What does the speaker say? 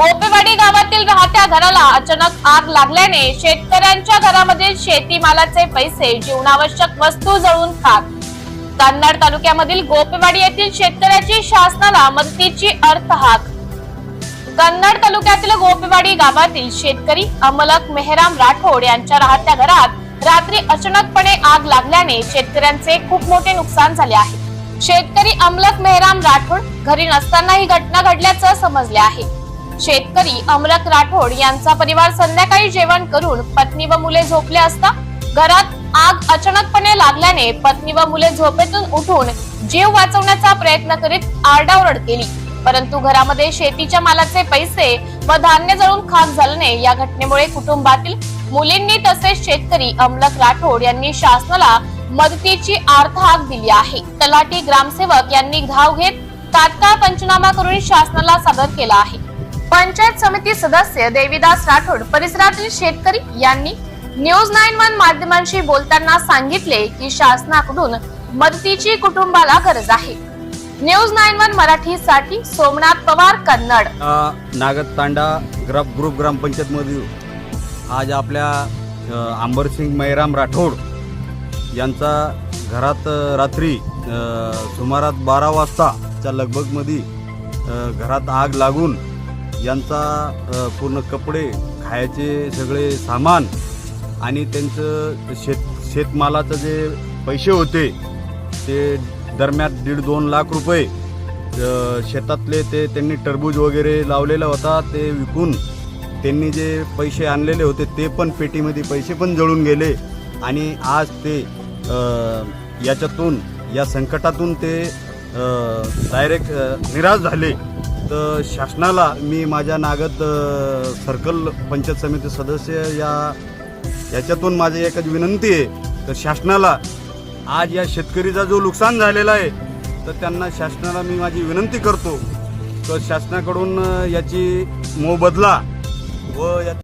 गोपेवाडी गावातील राहत्या घराला अचानक आग लागल्याने शेतकऱ्यांच्या घरामधील शेतीमालाचे पैसे जीवनावश्यक वस्तू जळून खाक. कन्नड तालुक्यामधील गोपेवाडी येथील शेतकऱ्याची शासनाला मदतीची अर्थ हाक कन्नड तालुक्यातील गोपेवाडी गावातील शेतकरी अमलक मेहराम राठोड यांच्या राहत्या घरात रात्री अचानकपणे आग लागल्याने शेतकऱ्यांचे खूप मोठे नुकसान झाले आहे. शेतकरी अमलक मेहराम राठोड घरी नसताना ही घटना घडल्याचं समजले आहे. शेतकरी अमरक राठोड यांचा परिवार संध्याकाळी जेवण करून पत्नी व मुले झोपले असता घरात आग अचानकपणे लागल्याने पत्नी व मुले झोपेतून उठून जीव वाचवण्याचा प्रयत्न करीत आरडाओरड केली. परंतु घरामध्ये शेतीच्या मालाचे पैसे व धान्य जळून खाक झाल्याने या घटनेमुळे कुटुंबातील मुलींनी तसेच शेतकरी अमलक राठोड यांनी शासनाला मदतीची आर्थ हाक दिली आहे. तलाठी ग्रामसेवक यांनी धाव घेत तात्काळ पंचनामा करून शासनाला सादर केला आहे. पंचायत समिती सदस्य देविदास राठोड परिसरातील शेतकरी यांनी न्यूज नाईन वन माध्यमांशी बोलताना सांगितले की शासनाकडून मदतीची कुटुंबाला गरज आहे. न्यूज नाईन वन मराठीसाठी सोमनाथ पवार कन्नड. आ, नागतांडा ग्राम ग्रुप ग्रामपंचायतमधील आज आपल्या आंबरसिंग मैराम राठोड यांचा घरात रात्री सुमारात बारा वाजताच्या लगबगमध्ये घरात आग लागून यांचा पूर्ण कपडे खायचे सगळे सामान आणि त्यांचं शेत शेतमालाचं जे पैसे होते ते दरम्यान दीड दोन लाख रुपये शेतातले ते त्यांनी टरबूज वगैरे लावलेला होता ते विकून त्यांनी जे पैसे आणलेले होते ते पण पेटीमध्ये पैसे पण जळून गेले आणि आज ते याच्यातून या संकटातून ते डायरेक्ट निराश झाले. तर शासनाला मी माझ्या नागद सर्कल पंचायत समिती सदस्य या याच्यातून माझी एकच विनंती आहे. तर शासनाला आज या शेतकरीचा जो नुकसान झालेला आहे तर त्यांना शासनाला मी माझी विनंती करतो. तर शासनाकडून याची मोबदला व या